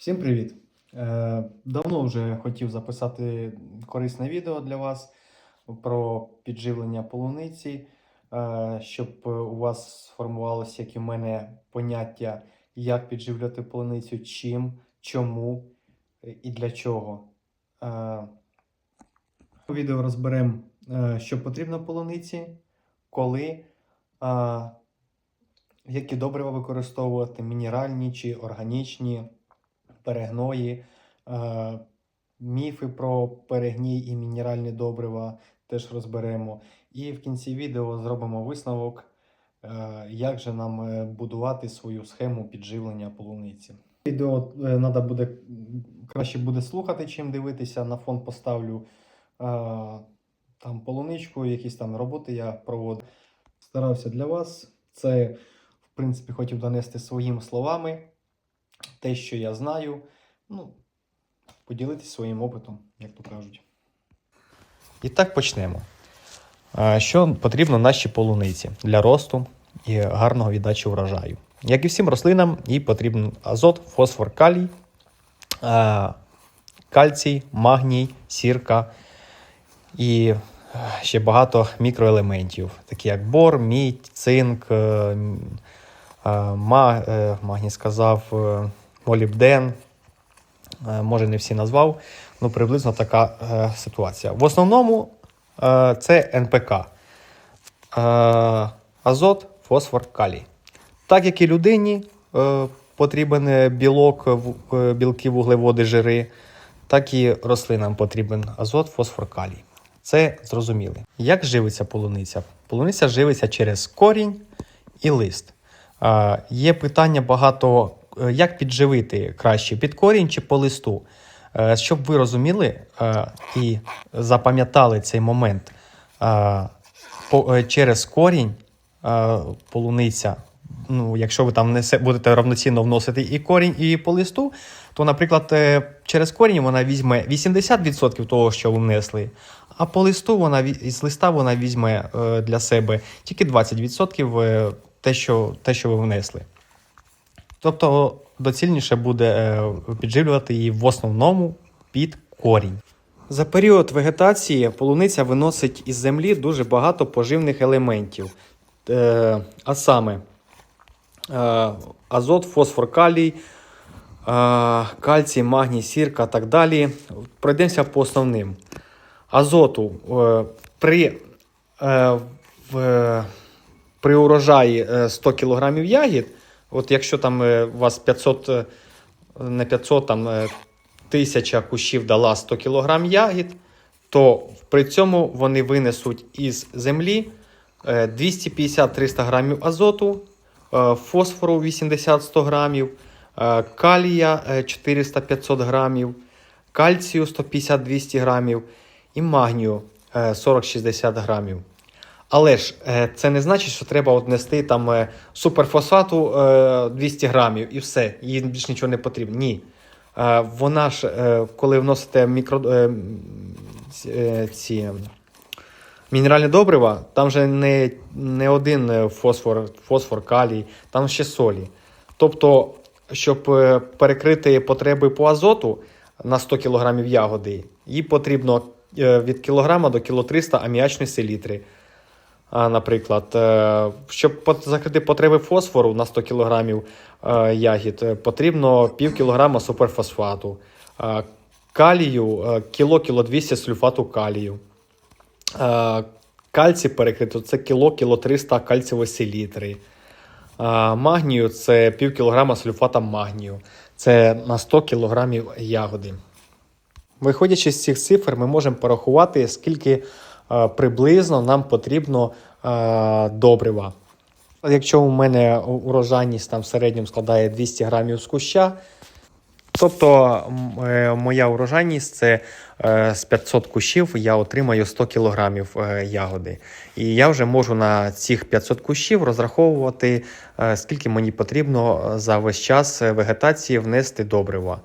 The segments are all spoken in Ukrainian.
Всім привіт! Е, Давно вже хотів записати корисне відео для вас про підживлення полуниці, е, щоб у вас сформувалося, як і в мене, поняття, як підживлювати полуницю, чим, чому і для чого. Е, У відео розберемо, що потрібно полуниці, коли, які добрива використовувати, мінеральні чи органічні перегної, е, міфи про перегній і мінеральні добрива теж розберемо. І в кінці відео зробимо висновок, е, як же нам е, будувати свою схему підживлення полуниці. Відео треба буде краще буде слухати, чим дивитися. На фон поставлю там полуничку, якісь там роботи я проводив. Старався для вас. Це, в принципі, хотів донести своїми словами те, що я знаю, ну, поділитися своїм опитом, як то кажуть. І так почнемо. Що потрібно нашій полуниці для росту і гарного віддачі врожаю? Як і всім рослинам, їй потрібен азот, фосфор, калій, кальцій, магній, сірка і ще багато мікроелементів, такі як бор, мідь, цинк, е, м, а, ма- е, магній сказав, е, молібден. Е, Може, не всі назвав, ну приблизно така е, ситуація. В основному е, це НПК. Е, азот, фосфор, калій. Так як і людині е, потрібен білок, е, білки, вуглеводи, жири, так і рослинам потрібен азот, фосфор, калій. Це зрозуміли. Як живиться полуниця? Полуниця живиться через корінь і лист. Е, Є питання багато, як підживити краще під корінь чи по листу. Е, Щоб ви розуміли е, і запам'ятали цей момент, е, е, через корінь е, полуниця, ну, якщо ви там несе, будете равноцінно вносити і корінь, і по листу, то, наприклад, е, через корінь вона візьме 80% того, що ви внесли, а по листу вона із листа вона візьме е, для себе тільки 20% е, те, що, те, що ви внесли. Тобто доцільніше буде е, підживлювати її в основному під корінь. За період вегетації полуниця виносить із землі дуже багато поживних елементів, е, а саме е, азот, фосфор, калій, кальцій, магній, сірка так далі. Пройдемося по основним. Азоту при, при урожаї е, 100 кг ягід, от якщо там е, у вас 500, е, не 500, там е, 1000 кущів дала 100 кг ягід, то при цьому вони винесуть із землі е, 250-300 грамів азоту, е, фосфору 80-100 грамів, е, калія е, 400-500 грамів, кальцію 150-200 грамів і магнію е, 40-60 грамів. Але ж е, це не значить, що треба нести там е, суперфосфату е, 200 грамів і все, їй більш нічого не потрібно. Ні. Е, Вона ж, е, коли вносите мікро, е, ці- е, е, мінеральні добрива, там же не, не один е, фосфор, фосфор, калій, там ще солі. Тобто, щоб е, перекрити потреби по азоту на 100 кг ягоди, їй потрібно е, від кілограма до кіло 300 аміачної селітри. Наприклад, е, щоб закрити потреби фосфору на 100 кг е, ягід, е, потрібно пів кілограма суперфосфату, калію, кіло кіло 200 сульфату калію. Кальцій перекрито це кіло кіло 300 кальцієвої селітри. Магнію це пів кілограма сульфата магнію. Це на 100 кілограмів ягоди. Виходячи з цих цифр, ми можемо порахувати, скільки приблизно нам потрібно е, добрива. Якщо у мене урожайність там в середньому складає 200 грамів з куща, тобто е, моя урожайність це е, з 500 кущів я отримаю 100 кілограмів е, ягоди. І я вже можу на цих 500 кущів розраховувати, е, скільки мені потрібно за весь час е, вегетації внести добрива.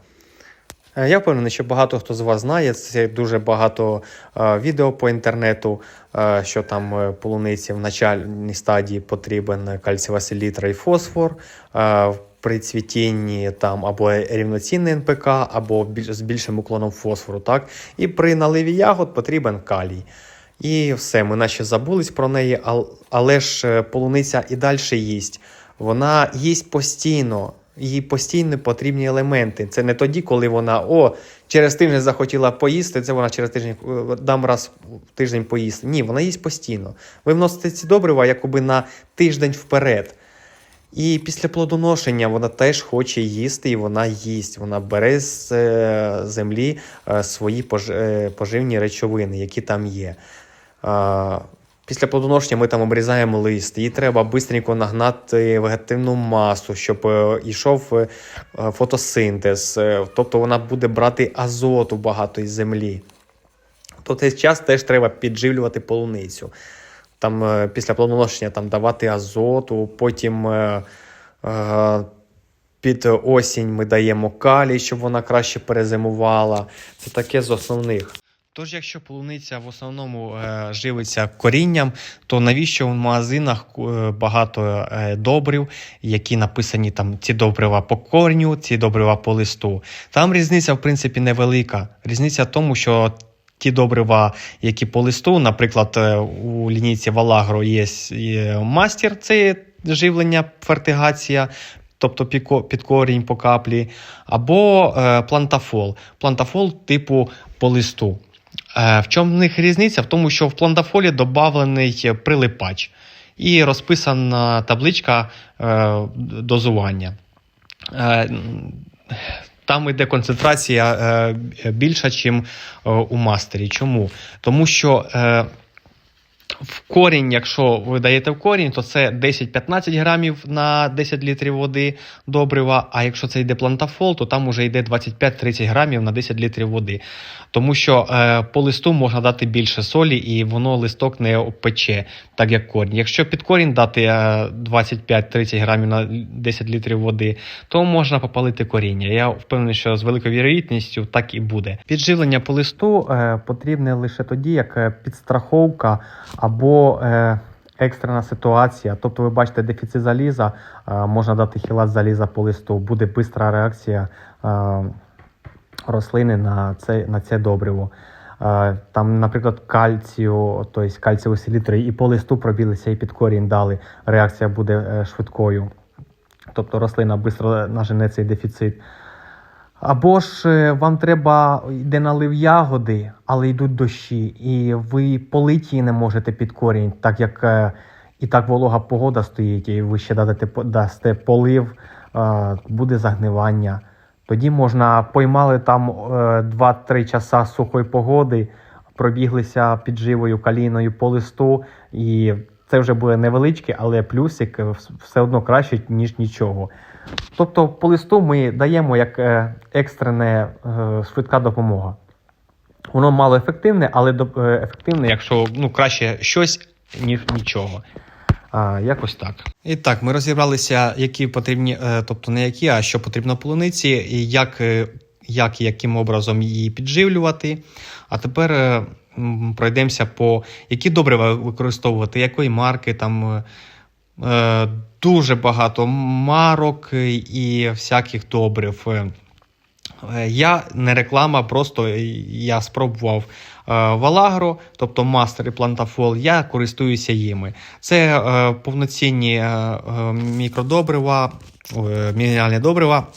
Е, Я впевнений, що багато хто з вас знає. Це дуже багато е, відео по інтернету, е, що там полуниці в начальній стадії потрібен кальцієва селітра і фосфор. При цвітінні там або рівноцінний НПК, або більш, з більшим уклоном фосфору. Так? І при наливі ягод потрібен калій. І все, ми наче забулись про неї, але ж полуниця і далі їсть. Вона їсть постійно, їй постійно потрібні елементи. Це не тоді, коли вона о, через тиждень захотіла поїсти, це вона через тиждень е, дам раз в тиждень поїсти. Ні, вона їсть постійно. Ви вносите ці добрива якоби на тиждень вперед. І після плодоношення вона теж хоче їсти, і вона їсть. Вона бере з е, землі е, свої пож, поживні речовини, які там є. Після плодоношення ми там обрізаємо лист, їй треба швидко нагнати вегетативну масу, щоб е, йшов е, фотосинтез. Е, Тобто вона буде брати азоту багато із землі. То цей час теж треба підживлювати полуницю. Там після плодоношення там давати азоту, потім е, під осінь ми даємо калій, щоб вона краще перезимувала. Це таке з основних. Тож, якщо полуниця в основному е, живиться корінням, то навіщо в магазинах е, багато е, добрив, які написані там ці добрива по корню, ці добрива по листу. Там різниця, в принципі, невелика. Різниця в тому, що ті добрива, які по листу, наприклад, у лінійці Валагро є, мастер, це живлення, фертигація. Тобто під корінь по каплі, або плантафол. Плантафол типу по листу. Е, в чому в них різниця? В тому, що в плантафолі додавлений прилипач і розписана табличка е, дозування. Е, там йде концентрація більша, ніж у мастері. Чому? Тому що в корінь, якщо ви даєте в корінь, то це 10-15 грамів на 10 літрів води добрива. А якщо це йде плантафол, то там вже йде 25-30 грамів на 10 літрів води. Тому що е, по листу можна дати більше солі, і воно листок не опече, так як корінь. Якщо під корінь дати е, 25-30 грамів на 10 літрів води, то можна попалити коріння. Я впевнений, що з великою вірогідністю так і буде. Підживлення по листу е, потрібне лише тоді, як е, підстраховка або е, екстрена ситуація. Тобто, ви бачите дефіцит заліза, е, можна дати хілат заліза по листу, буде швидка реакція. Е, рослини на це, на це добриво. Е, Там, наприклад, кальцію, тобто кальцієві селітри, і по листу пробілися, і під корінь дали. Реакція буде е, швидкою. Тобто рослина швидко нажене цей дефіцит. Або ж е, вам треба йде налив ягоди, але йдуть дощі, і ви полить її не можете під корінь, так як е, і так волога погода стоїть, і ви ще дадете, дасте полив, е, буде загнивання. Тоді можна поймали там е, 2-3 часа сухої погоди, пробіглися підживою калійною по листу, і це вже буде невеличке, але плюсик все одно краще, ніж нічого. Тобто по листу ми даємо як е, екстрене е, швидка допомога. Воно мало ефективне, але е, ефективне, якщо ну, краще щось, ніж нічого. А, якось так. І так, ми розібралися, які потрібні, тобто не які, а що потрібно полуниці, і як, як і яким образом її підживлювати. А тепер пройдемося по які добрива використовувати, якої марки там. Е, дуже багато марок і всяких добрив. Е, Я не реклама, просто я спробував е, Валагро, тобто мастер і плантафол. Я користуюся їми. Це повноцінні мікродобрива, мінеральні добрива.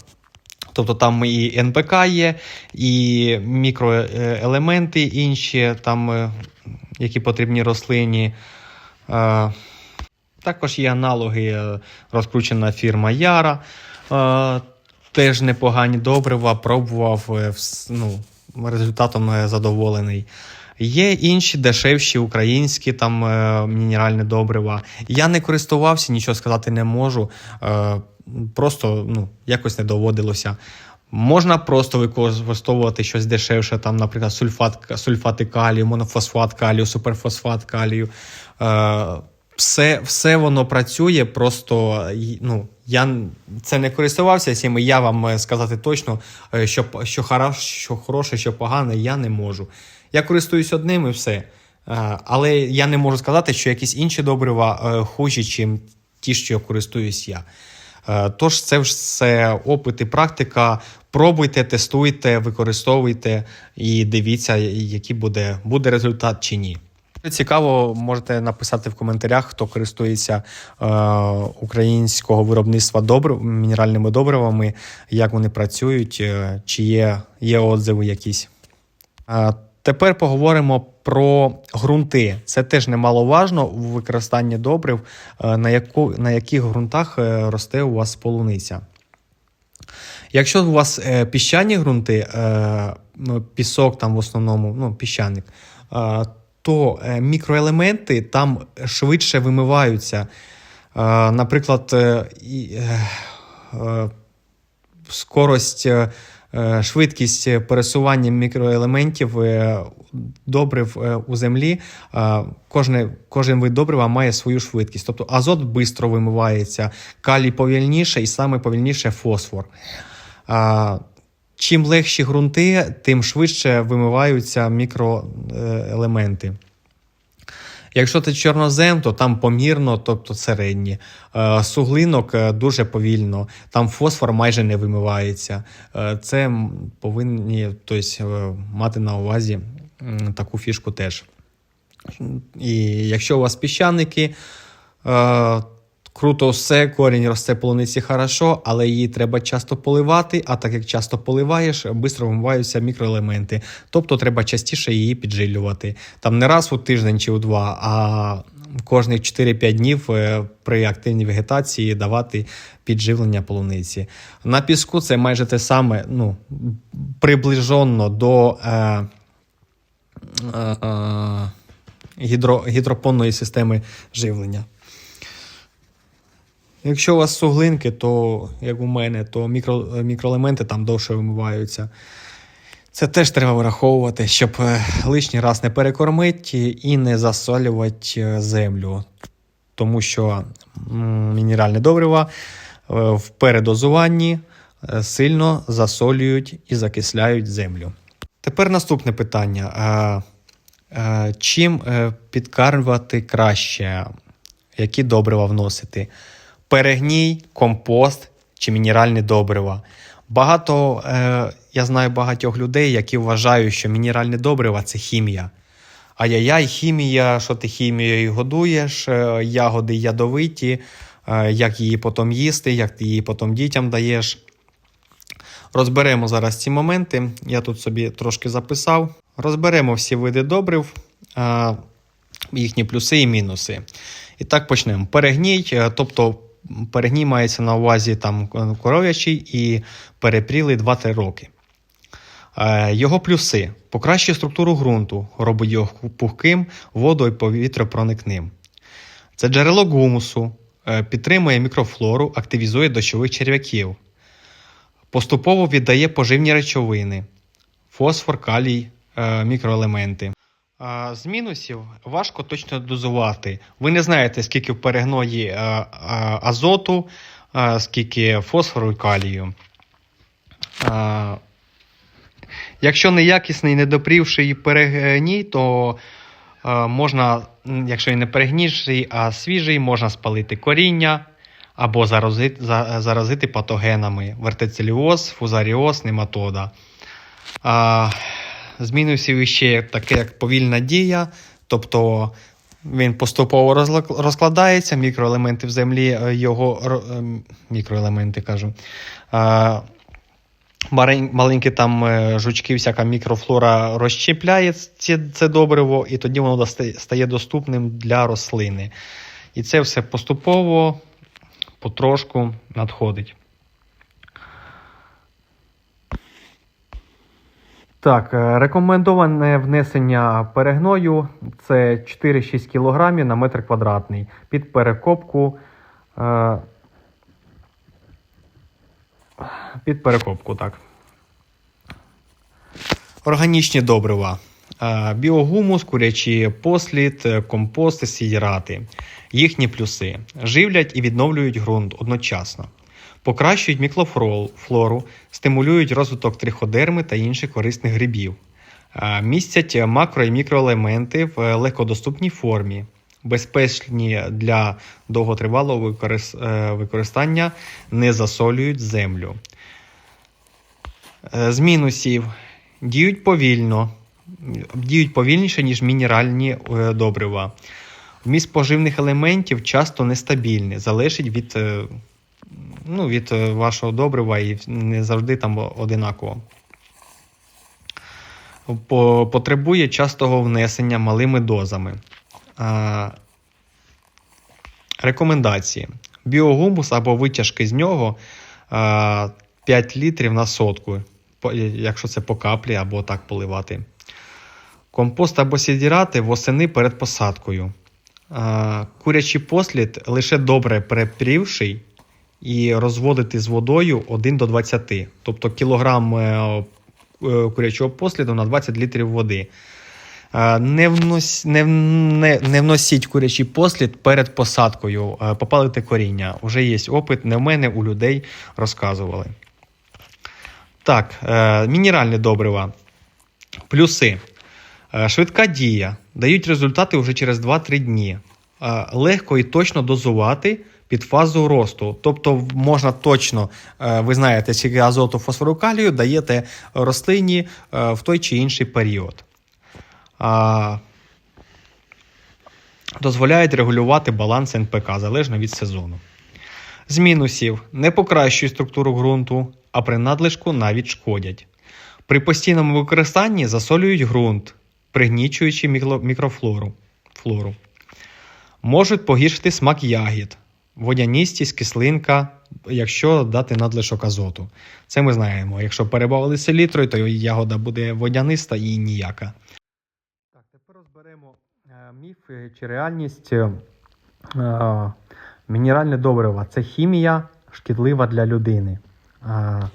Тобто там і НПК є, і мікроелементи інші, там, які потрібні рослині. Також є аналоги, е, розкручена фірма Яра. Е, Теж непогані добрива, пробував, е, ну, результатом задоволений. Є інші дешевші українські там мінеральні добрива. Я не користувався, нічого сказати не можу. Просто ну, якось не доводилося. Можна просто використовувати щось дешевше, там, наприклад, сульфат, сульфати калію, монофосфат калію, суперфосфат калію. Е, все, все воно працює, просто ну, я це не користувався цим, я вам е, сказати точно, е, що, що, хорош, що хороше, що погане, я не можу. Я користуюсь одним і все. Е, Але я не можу сказати, що якісь інші добрива е, хужі, ніж ті, що я користуюсь я. Е, Тож це все опит і практика. Пробуйте, тестуйте, використовуйте і дивіться, який буде, буде результат чи ні. Цікаво, можете написати в коментарях, хто користується е, українського виробництва добрив, мінеральними добривами, як вони працюють, е, чи є, є отзиви якісь. Е, тепер поговоримо про ґрунти. Це теж немаловажно у використанні добрив, е, на, яку, на яких ґрунтах е, росте у вас полуниця. Якщо у вас е, піщані ґрунти, е, ну, пісок там в основному, ну, піщаник, е, то е, мікроелементи там швидше вимиваються. Е, наприклад, е, скорость, швидкість пересування мікроелементів добрив у землі. Кожне, кожен вид добрива має свою швидкість. Тобто азот швидко вимивається, калій повільніше і саме повільніше фосфор. Чим легші ґрунти, тим швидше вимиваються мікроелементи. Якщо це чорнозем, то там помірно, тобто середні. Е, Суглинок е, дуже повільно, там фосфор майже не вимивається. Е, Це повинні тобто, е, мати на увазі таку фішку теж. І якщо у вас піщаники, е, круто все, корінь росте полуниці хорошо, але її треба часто поливати. А так як часто поливаєш, швидко вимиваються мікроелементи. Тобто треба частіше її піджилювати. Там не раз у тиждень чи у два, а кожних 4-5 днів е, при активній вегетації давати підживлення полуниці. На піску це майже те саме, ну, приближенно до. Е, е, е, гідро, гідропонної системи живлення. Якщо у вас суглинки, то, як у мене, то мікро, мікроелементи там довше вимиваються. Це теж треба враховувати, щоб е, лишній раз не перекормити і не засолювати е, землю. Тому що м, мінеральні добрива е, в передозуванні сильно засолюють і закисляють землю. Тепер наступне питання. Чим підкармлювати краще? Які добрива вносити? Перегній, компост чи мінеральні добрива? Багато, е, я знаю багатьох людей, які вважають, що мінеральні добрива це хімія. Ай-яй-яй, хімія, що ти хімією годуєш, е, ягоди ядовиті, е, як її потім їсти, як ти її потім дітям даєш. Розберемо зараз ці моменти. Я тут собі трошки записав. Розберемо всі види добрив, е, їхні плюси і мінуси. І так почнемо. Перегній, тобто перегній мається на увазі там коров'ячий і перепрілий 2-3 роки. Е, Його плюси покращує структуру ґрунту, робить його пухким, воду і повітропроникним. Це джерело гумусу, е, підтримує мікрофлору, активізує дощових черв'яків. Поступово віддає поживні речовини, фосфор, калій, е, мікроелементи. З мінусів важко точно дозувати. Ви не знаєте, скільки в перегної азоту, скільки фосфору і калію. Якщо неякісний, недопрівший перегній, то можна, якщо і не перегнівший, а свіжий, можна спалити коріння або заразити, заразити патогенами вертицеліоз, фузаріоз, нематода. З мінусів ще таке, як повільна дія, тобто він поступово розкладається, мікроелементи в землі е, його ем, мікроелементи кажу. Маленькі там е, жучки, всяка мікрофлора розщепляє ці- це добриво, і тоді воно стає доступним для рослини. І це все поступово, потрошку надходить. Так, е, рекомендоване внесення перегною це 4-6 кг на метр квадратний. Під перекопку. е, Під перекопку, так. Органічні добрива. Е, Біогумус, курячий послід, компости, сідірати. Їхні плюси. Живлять і відновлюють ґрунт одночасно. Покращують мікрофлору, стимулюють розвиток триходерми та інших корисних грибів. Е, Містять макро і мікроелементи в легкодоступній формі. безпечні для довготривалого е, використання, не засолюють землю. Е, З мінусів діють повільно, діють повільніше, ніж мінеральні добрива. Вміст поживних елементів часто нестабільний, залежить від, ну, від е, вашого добрива і не завжди там одинаково. Потребує частого внесення малими дозами. Рекомендації: біогумус або витяжки з нього 5 літрів на сотку, якщо це по каплі або так поливати. Компост або сідірати восени перед посадкою. Курячий послід лише добре перепрівший і розводити з водою 1 до 20. Тобто кілограм е, е, курячого посліду на 20 літрів води. Е, Не, внос, не, не, не вносіть курячий послід перед посадкою, е, попалити коріння. Уже є опит, не в мене, у людей розказували. Так, мінеральне добрива. Плюси. Швидка дія. Дають результати вже через 2-3 дні. Легко і точно дозувати під фазу росту. Тобто можна точно, е, ви знаєте, скільки азоту фосфору калію даєте рослині е, в той чи інший період. Дозволяють регулювати баланс НПК залежно від сезону. З мінусів не покращують структуру ґрунту, а при надлишку навіть шкодять. При постійному використанні засолюють ґрунт, пригнічуючи мікрофлору. Флору. Можуть погіршити смак ягід, водяністість, кислинка, якщо дати надлишок азоту. Це ми знаємо. Якщо перебавили селітрою, то ягода буде водяниста і ніяка. Так, тепер розберемо е, міф е, чи реальність. е, Мінеральне добриво це хімія шкідлива для людини.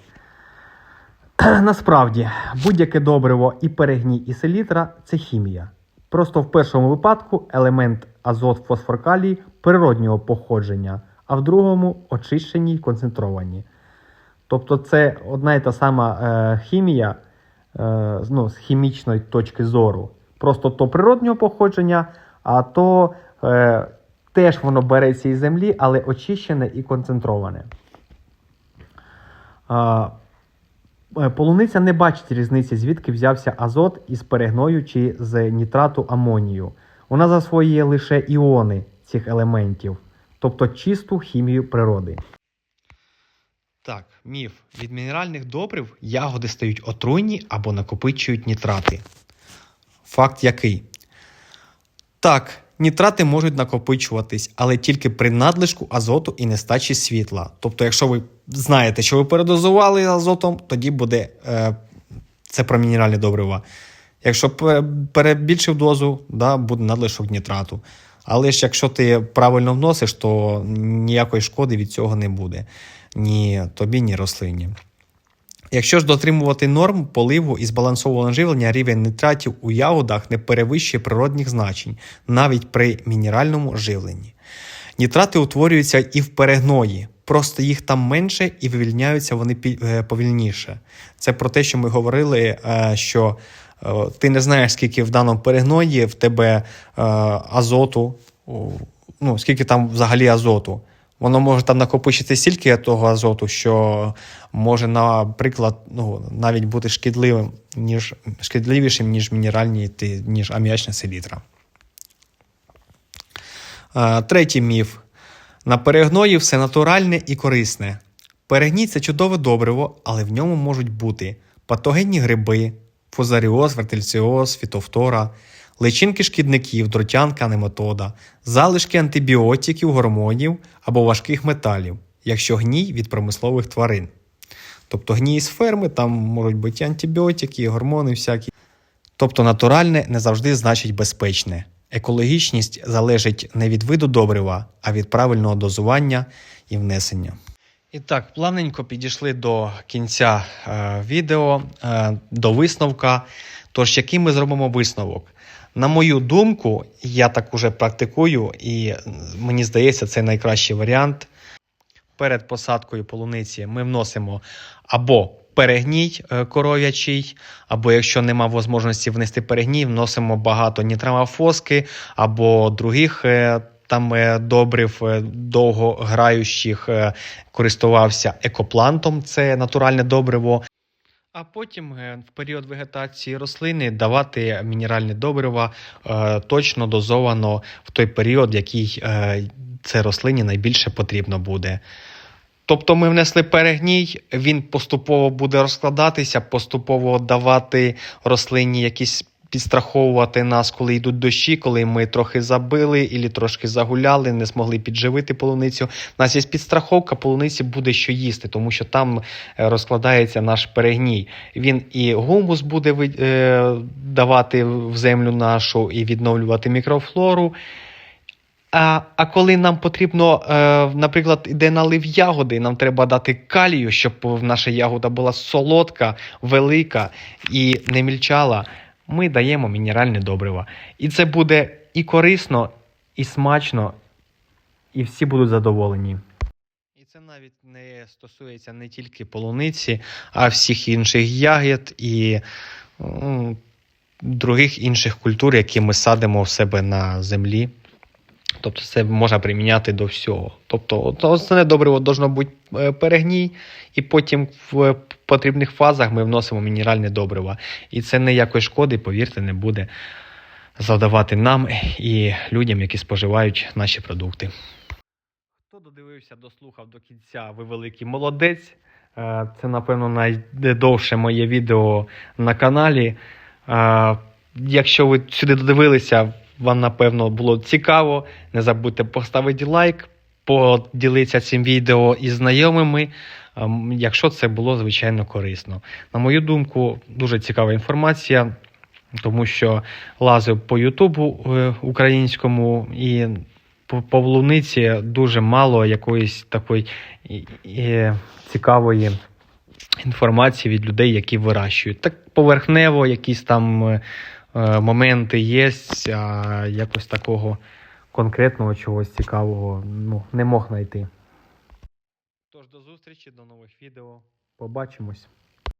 Насправді, будь-яке добриво і перегній, і селітра це хімія. Просто в першому випадку елемент азот, фосфор, калій природнього походження, а в другому очищені й концентровані. Тобто це одна і та сама е, хімія е, ну, з хімічної точки зору. Просто то природнього походження, а то е, теж воно береться із землі, але очищене і концентроване. Е, Полуниця не бачить різниці, звідки взявся азот із перегною чи з нітрату амонію. Вона засвоює лише іони цих елементів, тобто чисту хімію природи. Так, міф. Від мінеральних добрив ягоди стають отруйні або накопичують нітрати. Факт який? Так, нітрати можуть накопичуватись, але тільки при надлишку азоту і нестачі світла. Тобто, якщо ви знаєте, що ви передозували азотом, тоді буде е, це про мінеральне добрива. Якщо перебільшив дозу, да, буде надлишок нітрату. Але ж якщо ти правильно вносиш, то ніякої шкоди від цього не буде ні тобі, ні рослині. Якщо ж дотримувати норм поливу і збалансованого живлення, рівень нитратів у ягодах не перевищує природних значень, навіть при мінеральному живленні. Нітрати утворюються і в перегної, просто їх там менше і вивільняються вони е, повільніше. Це про те, що ми говорили, е, що ти не знаєш, скільки в даному перегної в тебе е, азоту, ну, скільки там взагалі азоту. Воно може там накопичити стільки того азоту, що може, наприклад, ну, навіть бути шкідливим, ніж, шкідливішим, ніж мінеральні, ніж аміачна селітра. Е, Третій міф. На перегної все натуральне і корисне. Перегній це чудове добриво, але в ньому можуть бути патогенні гриби, фузаріоз, вертильціоз, фітофтора, личинки шкідників, дротянка, нематода, залишки антибіотиків, гормонів або важких металів, якщо гній від промислових тварин. Тобто гній з ферми, там можуть бути антибіотики, гормони всякі. Тобто натуральне не завжди значить безпечне. Екологічність залежить не від виду добрива, а від правильного дозування і внесення. І так, плавненько підійшли до кінця е, відео, е, до висновка. Тож, який ми зробимо висновок? На мою думку, я так уже практикую, і мені здається, це найкращий варіант. Перед посадкою полуниці ми вносимо або перегній е, коров'ячий, або якщо нема можливості внести перегній, вносимо багато нітрамофоски або других е, там е, добрив е, довгограючих, е, користувався екоплантом, це натуральне добриво. А потім в період вегетації рослини давати мінеральне добриво е, точно дозовано в той період, в який це рослині найбільше потрібно буде. Тобто ми внесли перегній, він поступово буде розкладатися, поступово давати рослині якісь підстраховувати нас, коли йдуть дощі, коли ми трохи забили і трошки загуляли, не змогли підживити полуницю. У нас є підстраховка, полуниці буде що їсти, тому що там е, розкладається наш перегній. Він і гумус буде е, давати в землю нашу і відновлювати мікрофлору. А, а коли нам потрібно, е, наприклад, іде налив ягоди, нам треба дати калію, щоб наша ягода була солодка, велика і не мільчала, ми даємо мінеральне добриво. І це буде і корисно, і смачно, і всі будуть задоволені. І це навіть не стосується не тільки полуниці, а всіх інших ягід і м, других інших культур, які ми садимо в себе на землі. Тобто це можна приміняти до всього. Тобто, основне добриво должно бути е, перегній, і потім в потрібних фазах ми вносимо мінеральне добриво. І це ніякої шкоди, повірте, не буде завдавати нам і людям, які споживають наші продукти. Хто додивився, дослухав до кінця, ви великий молодець. Е, Це, напевно, найдовше моє відео на каналі. Е, Якщо ви сюди додивилися, вам напевно було цікаво. Не забудьте поставити лайк, поділитися цим відео із знайомими, ем, якщо це було звичайно корисно. На мою думку, дуже цікава інформація, тому що лазив по Ютубу е, українському і по, по Луниці дуже мало якоїсь такої і, цікавої інформації від людей, які вирощують. Так поверхнево, якісь там е, е, моменти є, а якось такого конкретного чогось цікавого ну, не мог знайти. Тож до зустрічі, до нових відео. Побачимось.